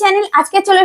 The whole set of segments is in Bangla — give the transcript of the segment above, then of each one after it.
চ্যানেল আজকে চলে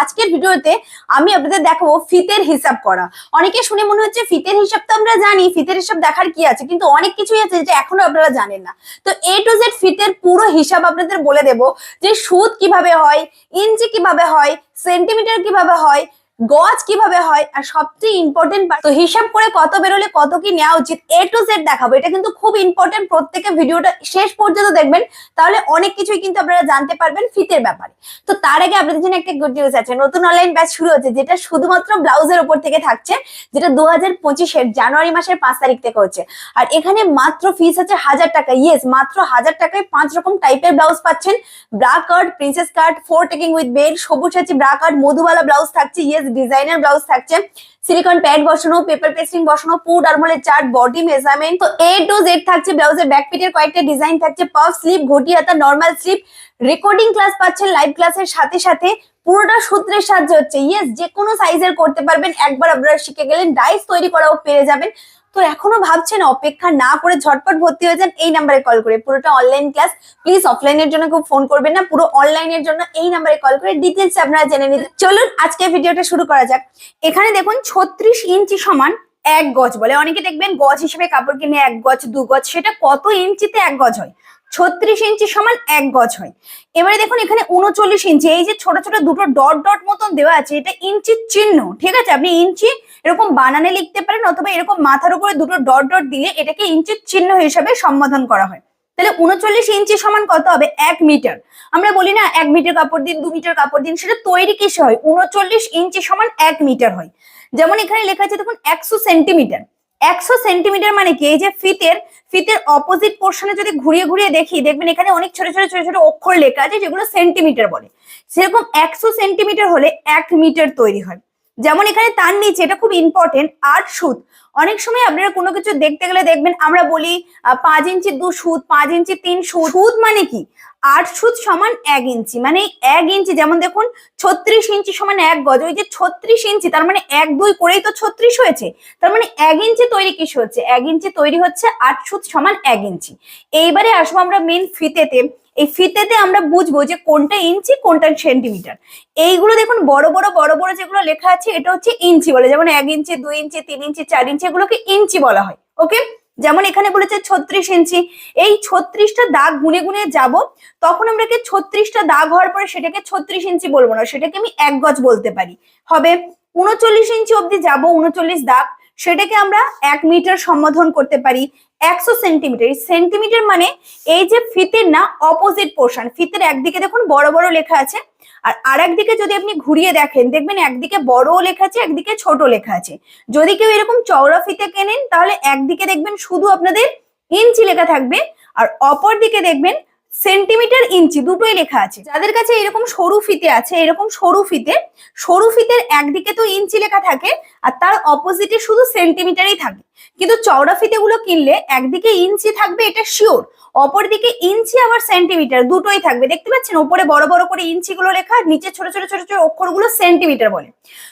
আজকের ভিডিওতে আমি আপনাদের দেখাবো ফিতের হিসাব করা। অনেকে শুনে মনে হচ্ছে ফিতের হিসাব তো আমরা জানি, ফিতের হিসাব দেখার কি আছে? কিন্তু অনেক কিছুই আছে যেটা এখনও আপনারা জানেন না। তো এ টু জেড ফিতের পুরো হিসাব আপনাদের বলে দেব যে সুদ কীভাবে হয়, ইঞ্চি কীভাবে হয় সেন্টিমিটার কীভাবে হয় গজ কীভাবে হয় আর সবচেয়ে ইম্পর্টেন্ট তো হিসাব করে কত বেরোলে কত কি নেওয়া উচিত এ টু জেড দেখাবো। এটা কিন্তু খুব ইম্পর্টেন্ট প্রত্যেকে ভিডিওটা শেষ পর্যন্ত দেখবেন, তাহলে অনেক কিছুই কিন্তু আপনারা জানতে পারবেন ফিতের ব্যাপারে। তো তার আগে আপনাদের জন্য একটা গুড নিউজ আছে, নতুন অনলাইন ব্যাচ শুরু হচ্ছে, যেটা শুধুমাত্র ব্লাউজের উপর থেকে থাকছে, যেটা দু হাজার পঁচিশের জানুয়ারি মাসের পাঁচ তারিখ থেকে হচ্ছে। আর এখানে মাত্র ফিস আছে হাজার টাকা ইয়েস মাত্র হাজার টাকায় পাঁচ রকম টাইপের ব্লাউজ পাচ্ছেন। Bra cut princess cut four taking with bell সবুজ আছে ব্রা কাট মধুবালা ব্লাউজ থাকছে ইয়েস ডিজাইনার ব্লাউজ থাকছে। সিলিকন প্যাড বসানো পেপার পেস্টিং বসানো পুট আরমোলের চার্ট বডি মেজারমেন্ট তো এ টু জেড থাকছে ব্লাউজের ব্যাক পিটের কয়েকটা ডিজাইন থাকছে। পাফ স্লিপ ঘটি হাতা নর্মাল স্লিপ রেকর্ডিং ক্লাস পাচ্ছেন লাইভ ক্লাসের সাথে সাথে। পুরোটা সূত্রের সাহায্যে হচ্ছে ইয়েস যে কোনো সাইজের করতে পারবেন। একবার আপনারা শিখে গেলেন ডাইস তৈরি করাও পেরে যাবেন। তো এখনও ভাবছেন অপেক্ষা না করে ঝটপট ভর্তি হয়ে যান, এই নাম্বারে কল করে। পুরোটা অনলাইন ক্লাস প্লিজ অফলাইনের জন্য কেউ ফোন করবেন না, পুরো অনলাইনের জন্য এই নাম্বারে কল করে ডিটেলস আপনারা জেনে নিতে চলুন, আজকে ভিডিওটা শুরু করা যাক। এখানে দেখুন, ছত্রিশ ইঞ্চি সমান এক গজ বলে, অনেকে দেখবেন গজ হিসেবে কাপড় কিনে এক গজ, দু গজ, সেটা কত ইঞ্চিতে এক গজ হয়? ছত্রিশ ইঞ্চি সমান এক গজ হয়। এবারে দেখুন, এখানে উনচল্লিশ ইঞ্চি, এই যে ছোট ছোট দুটো ডট ডট মতন দেওয়া আছে, এটা ইঞ্চির চিহ্ন, ঠিক আছে? আপনি ইঞ্চি এরকম বানানে লিখতে পারেন অথবা এরকম মাথার উপরে দুটো ডট ডট দিলে এটাকে ইঞ্চির চিহ্ন হিসাবে সম্বোধন করা হয়। তাহলে উনচল্লিশ ইঞ্চি সমান কত হবে? এক মিটার। আমরা বলি না এক মিটার কাপড় দিন, দু মিটার কাপড় দিন, সেটা তৈরি কিসে হয়? উনচল্লিশ ইঞ্চি সমান এক মিটার হয়। যেমন এখানে লেখা আছে, দেখুন, একশো সেন্টিমিটার। একশো সেন্টিমিটার মানে কি? এই যে ফিতের ফিতের অপোজিট পোর্শনে যদি ঘুরিয়ে ঘুরিয়ে দেখি, দেখবেন এখানে অনেক ছোট ছোট ছোট ছোট অক্ষর লেখা আছে, যেগুলো সেন্টিমিটার বলে। সেরকম একশো সেন্টিমিটার হলে এক মিটার তৈরি হয়। যেমন এখানে তার নিচে, এটা খুব ইম্পর্টেন্ট আট সুদ অনেক সময় আপনারা কোনো কিছু দেখতে গেলে দেখবেন, আমরা বলি পাঁচ ইঞ্চি দু সুদ পাঁচ ইঞ্চি তিন সুদ সুদ মানে কি? আট সুদ সমান এক ইঞ্চি মানে এক ইঞ্চি, যেমন দেখুন, ছত্রিশ ইঞ্চি সমান এক গজ, ওই যে ছত্রিশ ইঞ্চি, তার মানে এক, দুই করেই তো ছত্রিশ হয়েছে। তার মানে এক ইঞ্চি তৈরি কিসে হচ্ছে? এক ইঞ্চি তৈরি হচ্ছে আট সুদ সমান এক ইঞ্চি। এইবারে আসব আমরা মেন ফিতেতে এই ফিতেতে আমরা বুঝব যে কোনটা ইঞ্চি, কোনটা সেন্টিমিটার। এইগুলো দেখুন, বড় বড় বড় বড় যেগুলো লেখা আছে, এটা হচ্ছে ইঞ্চি বলে। যেমন এক ইঞ্চি, দুই ইঞ্চি, তিন ইঞ্চি, চার ইঞ্চি, এগুলোকে ইঞ্চি বলা হয়, ওকে? যেমন এখানে বলেছে ছত্রিশ ইঞ্চি। এই ছত্রিশটা দাগ গুনে গুনে যাব, তখন আমরা কি ছত্রিশটা দাগ হওয়ার পরে সেটাকে ছত্রিশ ইঞ্চি বলব না, সেটাকে আমি এক গজ বলতে পারি। হবে? উনচল্লিশ ইঞ্চি অব্দি যাব, উনচল্লিশ দাগ, সেটাকে আমরা এক মিটার সম্বোধন করতে পারি, একশো সেন্টিমিটার। সেন্টিমিটার মানে এই যে ফিতের না অপোজিট পোর্শন ফিতের একদিকে দেখুন বড় বড় লেখা আছে, আর আর একদিকে যদি আপনি ঘুরিয়ে দেখেন, দেখবেন একদিকে বড়ও লেখা আছে, একদিকে ছোট লেখা আছে। যদি কেউ এরকম চওড়া ফিতে কেনেন, তাহলে একদিকে দেখবেন শুধু আপনাদের ইঞ্চি লেখা থাকবে, আর অপর দিকে দেখবেন সেন্টিমিটার ইঞ্চি দুটোই লেখা আছে। যাদের কাছে এরকম সরু ফিতে আছে, এরকম সরু ফিতে, সরু ফিতের একদিকে তো ইঞ্চি লেখা থাকে আর তার অপোজিটে শুধু সেন্টিমিটারই থাকে। কিন্তু চওড়া ফিতেগুলো কিনলে একদিকে ইঞ্চি থাকবে, এটা শিওর অপর দিকে ইঞ্চি আবার সেন্টিমিটার দুটোই থাকবে। দেখতে পাচ্ছেন? ওপরে বড় বড় করে ইঞ্চি গুলো লেখা নিচে ছোট ছোট ছোট ছোট অক্ষরগুলো সেন্টিমিটার বলে।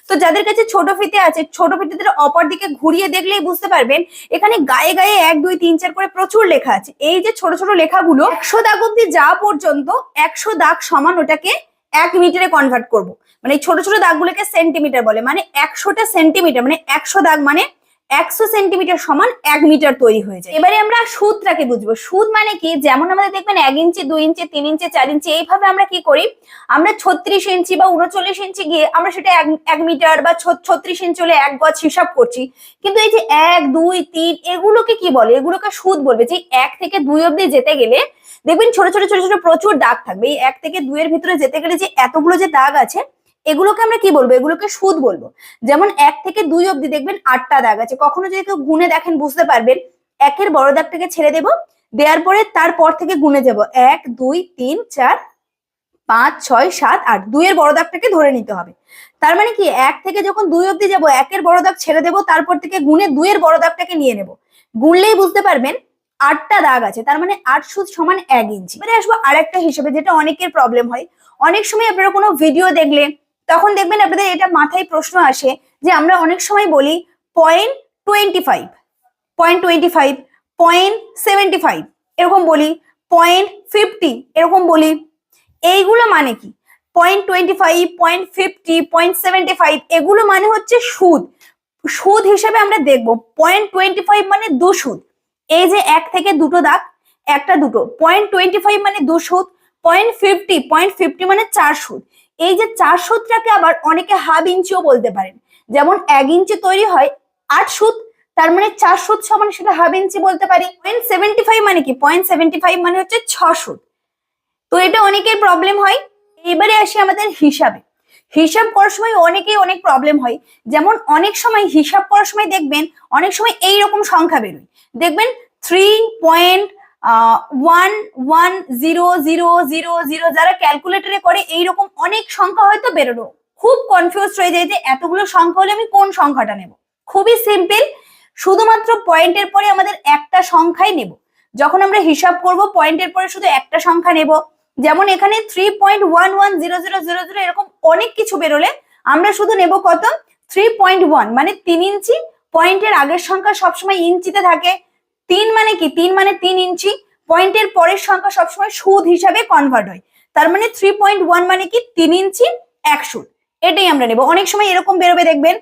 তো যাদের কাছে ছোট ফিতে আছে, ছোট ফিতেদের অপর দিকে ঘুরিয়ে দেখলেই বুঝতে পারবেন, এখানে গায়ে গায়ে এক, দুই, তিন, চার করে প্রচুর লেখা আছে। এই যে ছোট ছোট লেখাগুলো, একশো দাগ অব্দি যাওয়া পর্যন্ত একশো দাগ সমান ওটাকে এক মিটারে কনভার্ট করব। মানে ছোট ছোট দাগগুলোকে সেন্টিমিটার বলে। মানে একশোটা সেন্টিমিটার মানে একশো দাগ মানে একশো সেন্টিমিটার সমান এক মিটার তৈরি হয়ে যায়। এবারে আমরা সুদটাকে বুঝব। সুদ মানে কি? যেমন আমাদের দেখবেন এক ইঞ্চি, দুই ইঞ্চি, তিন ইঞ্চি, চার ইঞ্চি, এইভাবে আমরা কি করি? আমরা ছত্রিশ ইঞ্চি বা উনচল্লিশ ইঞ্চি গিয়ে আমরা সেটা এক মিটার বা ছত্রিশ ইঞ্চি হলে এক গজ হিসাব করছি। কিন্তু এই যে এক, দুই, তিন, এগুলোকে কি বলে? এগুলোকে সুদ বলবে যে এক থেকে দুই অব্দি যেতে গেলে দেখবেন ছোট ছোট ছোট ছোট প্রচুর দাগ থাকবে। এই এক থেকে দুইয়ের ভিতরে যেতে গেলে যে এতগুলো যে দাগ আছে এগুলোকে আমরা কি বলব? এগুলোকে সুদ বলব। যেমন এক থেকে দুই অব্দি দেখবেন আটটা দাগ আছে। কখনো যদি কেউ গুনে দেখেন, বুঝতে পারবেন, একের বড় দাগটাকে ছেড়ে দেব, দেওয়ার পরে তারপর থেকে গুনে যাব। এক, দুই, তিন, চার, পাঁচ, ছয়, সাত, আট, দুইয়ের বড় দাগটাকে ধরে নিতে হবে। তার মানে কি? এক থেকে যখন দুই অব্দি যাব, একের বড় দাগ ছেড়ে দেব, তারপর থেকে গুনে দুইয়ের বড় দাগটাকে নিয়ে নেব। গুনলেই বুঝতে পারবেন, আটটা দাগ আছে। তার মানে আট সুদ সমান এক ইঞ্চি। এবারে আসব আরেকটা হিসেবে, যেটা অনেকের প্রবলেম হয়। অনেক সময় আপনারা কোনো ভিডিও দেখলে তখন দেখবেন আপনাদের এটা মাথায় প্রশ্ন আসে যে আমরা অনেক সময় বলি point twenty five point twenty five point seventy five এরকম বলি পয়েন্ট ফিফটি এরকম বলি। এইগুলো মানে কি? Point twenty five point fifty point seventy five এগুলো মানে হচ্ছে সুদ। সুদ হিসেবে আমরা দেখব পয়েন্ট টোয়েন্টি ফাইভ মানে দু সুদ। এই যে এক থেকে দুটো দাগ, একটা দুটো। পয়েন্ট টোয়েন্টি ফাইভ মানে দু সুদ পয়েন্ট ফিফটি পয়েন্ট ফিফটি মানে চার সুদ। এই যে চার সুদটাকে আবার অনেকে হাফ ইঞ্চিও বলতে পারেন। যেমন এক ইঞ্চি তৈরি হয় আট সুদ তার মানে চার সুদ সমান সেটা হাফ ইঞ্চি বলতে পারি। পয়েন্ট সেভেন্টি ফাইভ মানে কি? পয়েন্ট সেভেন্টি ফাইভ মানে হচ্ছে ছ সুদ তো এটা অনেকের প্রবলেম হয়। এবারে আসি আমাদের হিসাবে। হিসাব করার সময় অনেকেই অনেক প্রবলেম হয়। যেমন অনেক সময় হিসাব করার সময় দেখবেন, অনেক সময় এই রকম সংখ্যা বেরোয়। দেখবেন three point one one zero zero zero zero যারা ক্যালকুলেটরে করে, এইরকম অনেক সংখ্যা হয়তো বেরোলো। খুব কনফিউজ হয়ে যায় যে এতগুলো সংখ্যা হলে আমি কোন সংখ্যাটা নেব? খুবই সিম্পল শুধুমাত্র পয়েন্টের পরে আমাদের একটা সংখ্যাই নেব। যখন আমরা হিসাব করব পয়েন্টের পরে শুধু একটা সংখ্যা নেব। যেমন এখানে three point one one zero zero zero zero এরকম অনেক কিছু বেরোলে, আমরা শুধু নেব কত? থ্রি পয়েন্ট ওয়ান মানে তিন ইঞ্চি। পয়েন্টের আগের সংখ্যা সবসময় ইঞ্চিতে থাকে। তিন মানে কি? তিন মানে তিন ইঞ্চি। পয়েন্টের পরের সংখ্যা সবসময় সুদ হিসাবে কনভার্ট হয়। তার মানে থ্রি পয়েন্ট ওয়ান মানে কি? তিন ইঞ্চি, এক সুদ। এটাই আমরা নেব। অনেক সময় এরকম বেরোবে, দেখবেন।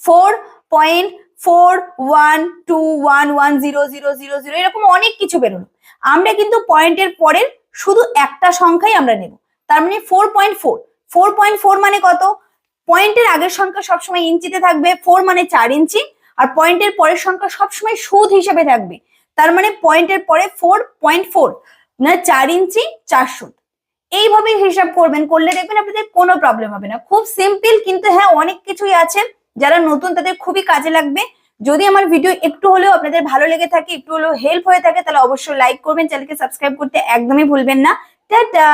Four point four one two one one zero zero zero zero এরকম অনেক কিছু বেরোলো। আমরা কিন্তু পয়েন্টের পরের শুধু একটা সংখ্যাই আমরা নেব। তার মানে four point four four point four মানে কত? পয়েন্টের আগের সংখ্যা সবসময় ইঞ্চিতে থাকবে। ফোর মানে চার ইঞ্চি। আর পয়েন্টের পরের সংখ্যা সবসময় সুদ হিসেবে থাকবে। তার মানে পয়েন্টের পরে ফোর পয়েন্ট ফোর না চার ইঞ্চি, চার সুদ। এইভাবে হিসাব করবেন, করলে দেখবেন আপনাদের কোনো প্রবলেম হবে না। খুব সিম্পল কিন্তু হ্যাঁ অনেক কিছুই আছে। যারা নতুন তাদের খুবই কাজে লাগবে। যদি আমার ভিডিও একটু হলেও আপনাদের ভালো লেগে থাকে, একটু হলেও হেল্প হয়ে থাকে, তাহলে অবশ্যই লাইক করবেন। চ্যানেলকে সাবস্ক্রাইব করতে একদমই ভুলবেন না। টাটা!